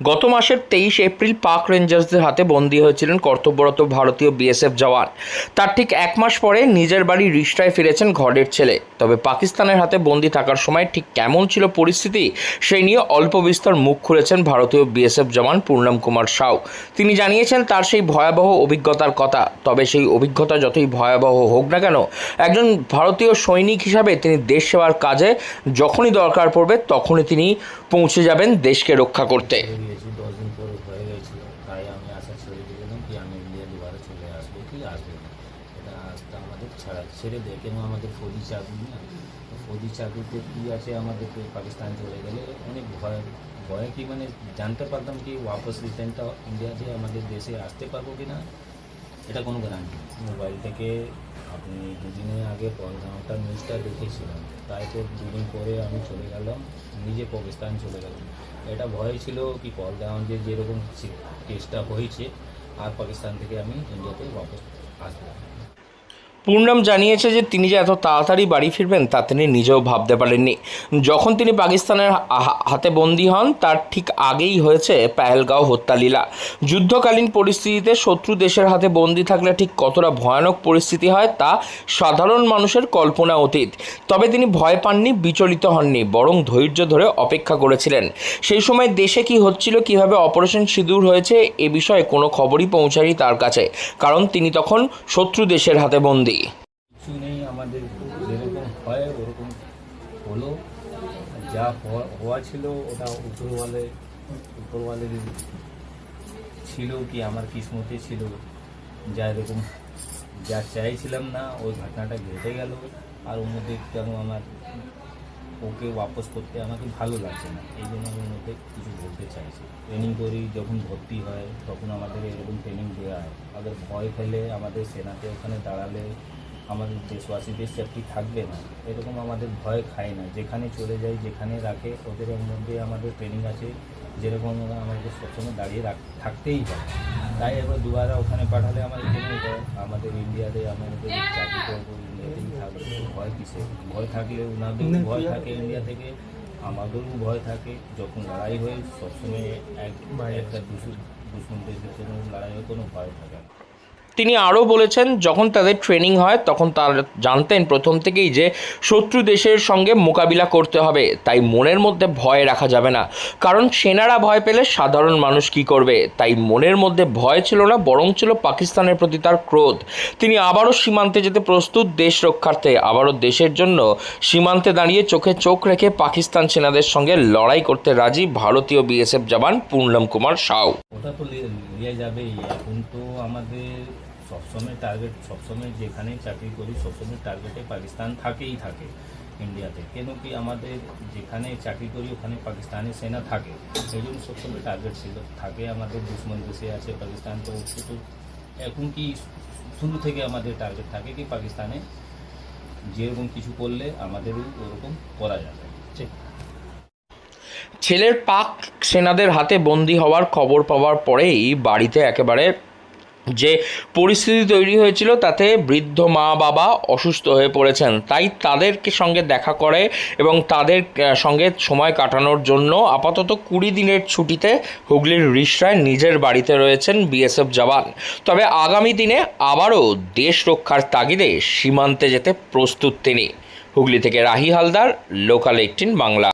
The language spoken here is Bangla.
গত মাসের তেইশ এপ্রিল পাক রেঞ্জার্সদের হাতে বন্দী হয়েছিলেন কর্তব্যরত ভারতীয় বিএসএফ জওয়ান। তার ঠিক এক মাস পরে নিজের বাড়ি রিষ্টায় ফিরেছেন ঘরের ছেলে। তবে পাকিস্তানের হাতে বন্দী থাকার সময় ঠিক কেমন ছিল পরিস্থিতি, সেই নিয়ে অল্প বিস্তর মুখ খুলেছেন ভারতীয় বিএসএফ জওয়ান পূর্ণম কুমার সাউ। তিনি জানিয়েছেন, তার সেই ভয়াবহ অভিজ্ঞতার কথা। তবে সেই অভিজ্ঞতা যতই ভয়াবহ হোক না কেন, একজন ভারতীয় সৈনিক হিসাবে তিনি দেশ সেবার কাজে যখনই দরকার পড়বে, তখনই তিনি পৌঁছে যাবেন দেশকে রক্ষা করতে। বেরিয়েছি দশ দিন পর হয়ে গেছিল। তাই আমি আশা ছেড়ে দিয়েছিলাম কি আমি ইন্ডিয়া দুবারে চলে আসব কি আসবে না। এটা আসতে আমাদের ছাড়া ছেড়ে দেয় কেন আমাদের ফৌজি চাকরি না? ফৌজি চাকরিতে কী আছে আমাদেরকে পাকিস্তান চলে গেলে? অনেক ভয় ভয় কি মানে জানতে পারতাম কি, ওয়াপস রিটার্নটা ইন্ডিয়াতে আমাদের দেশে আসতে পারব কি না? এটা কোনো গ্যারান্টি মোবাইল থেকে আপনি দুদিনের আগে পরগাঁওটা নিউজটা দেখেছিলাম তাই তো দুদিন পরে আমি চলে গেলাম, নিজে পাকিস্তান চলে গেলাম। এটা ভয় ছিল কি পরগাঁও যে যেরকম কেসটা হয়েছে, আর পাকিস্তান থেকে আমি ইন্ডিয়াতে বাপস আসব। পূর্ণম জানিয়েছে যে তিনি যে এত তাড়াতাড়ি বাড়ি ফিরবেন, তা তিনি নিজেও ভাবতে পারেননি। যখন তিনি পাকিস্তানের হাতে বন্দী হন, তার ঠিক আগেই হয়েছে পেহেলগাঁও হত্যালীলা। যুদ্ধকালীন পরিস্থিতিতে শত্রু দেশের হাতে বন্দী থাকলে ঠিক কতটা ভয়ানক পরিস্থিতি হয়, তা সাধারণ মানুষের কল্পনা অতীত। তবে তিনি ভয় পাননি, বিচলিত হননি, বরং ধৈর্য ধরে অপেক্ষা করেছিলেন। সেই সময় দেশে কি হচ্ছিল, কীভাবে অপারেশন সিঁদুর হয়েছে, এ বিষয়ে কোনো খবরই পৌঁছায়নি তার কাছে, কারণ তিনি তখন শত্রু দেশের হাতে বন্দী। কিছু নেই আমাদের যেরকম হয়, ওরকম হলো। যা হওয়া- ছিল, ওটা উপরওয়ালে উপরওয়ালের ছিল কি, আমার কিসমতে ছিল। যা এরকম যা চাইছিলাম না, ওই ঘটনাটা ঘটে গেল। আর ওর কেন আমার ওকে ওয়াপস করতে আমাকে ভালো লাগছে না। এই জন্য আমি মধ্যে কিছু বলতে চাইছি। ট্রেনিং করি, যখন ভর্তি হয়, তখন আমাদের এরকম ট্রেনিং দেওয়া হয়। আমাদের ভয় ফেলে আমাদের সেনাতে ওখানে দাঁড়ালে আমাদের দেশবাসীদের সেফটি থাকবে না। এরকম আমাদের ভয় খায় না। যেখানে চলে যাই যেখানে রাখে, ওদের মধ্যে আমাদের ট্রেনিং আছে। যেরকম আমাদের সবসময় দাঁড়িয়ে রাখ থাকতেই হয়। তাই এবার দুবারা ওখানে পাঠালে আমাদের ট্রেনিং হয় আমাদের ইন্ডিয়াতে আমাদের চাকরি করব ইন্ডিয়াতেই থাকব ভয় কিসে? ভয় থাকলে ওনাদের ভয় থাকে ইন্ডিয়া থেকে আমাদেরও ভয় থাকে। যখন লড়াই হয় সবসময় এক একটা দুশো দুশ্মন দেশের জন্য লড়াই হয় কোনো ভয় থাকে না। তিনি আরও বলেছেন, যখন তাদের ট্রেনিং হয়, তখন তারা জানতেন প্রথম থেকেই যে শত্রু দেশের সঙ্গে মোকাবিলা করতে হবে। তাই মনের মধ্যে ভয় রাখা যাবে না। কারণ সেনারা ভয় পেলে সাধারণ মানুষ কি করবে? তাই মনের মধ্যে ভয় ছিল না, বরং ছিল পাকিস্তানের প্রতি তার ক্রোধ। তিনি আবারও সীমান্তে যেতে প্রস্তুত দেশ রক্ষার্থে। আবারও দেশের জন্য সীমান্তে দাঁড়িয়ে চোখে চোখ রেখে পাকিস্তান সেনাদের সঙ্গে লড়াই করতে রাজি ভারতীয় বিএসএফ জওয়ান পূর্ণম কুমার সাউ। ওটা তো যাবেই। এখন তো আমাদের সবসময় টার্গেট সবসময় যেখানেই চাকরি করি, সবসময় টার্গেটে পাকিস্তান থাকেই থাকে ইন্ডিয়াতে কেন কি আমাদের যেখানে চাকরি করি, ওখানে পাকিস্তানের সেনা থাকে। সেই জন্য সবসময় টার্গেট ছিল। থাকে আমাদের দুশ্মন দেশে আছে পাকিস্তান, তো তো এখন কি শুরু থেকে আমাদের টার্গেট থাকে কি পাকিস্তানে যেরকম কিছু করলে আমাদেরও ওরকম করা যাবে। ঠিক। ছেলের পাক সেনাদের হাতে বন্দী হওয়ার খবর পাওয়ার পরেই বাড়িতে একেবারে যে পরিস্থিতি তৈরি হয়েছিল তাতে বৃদ্ধ মা বাবা অসুস্থ হয়ে পড়েছেন। তাই তাদেরকে সঙ্গে দেখা করে এবং তাদের সঙ্গে সময় কাটানোর জন্য আপাতত কুড়ি দিনের ছুটিতে হুগলির রিসরায় নিজের বাড়িতে রয়েছেন বিএসএফ জওয়ান। তবে আগামী দিনে আবারও দেশ রক্ষার তাগিদে সীমান্তে যেতে প্রস্তুত তিনি। হুগলি থেকে রাহি হালদার লোকাল এইটিন বাংলা।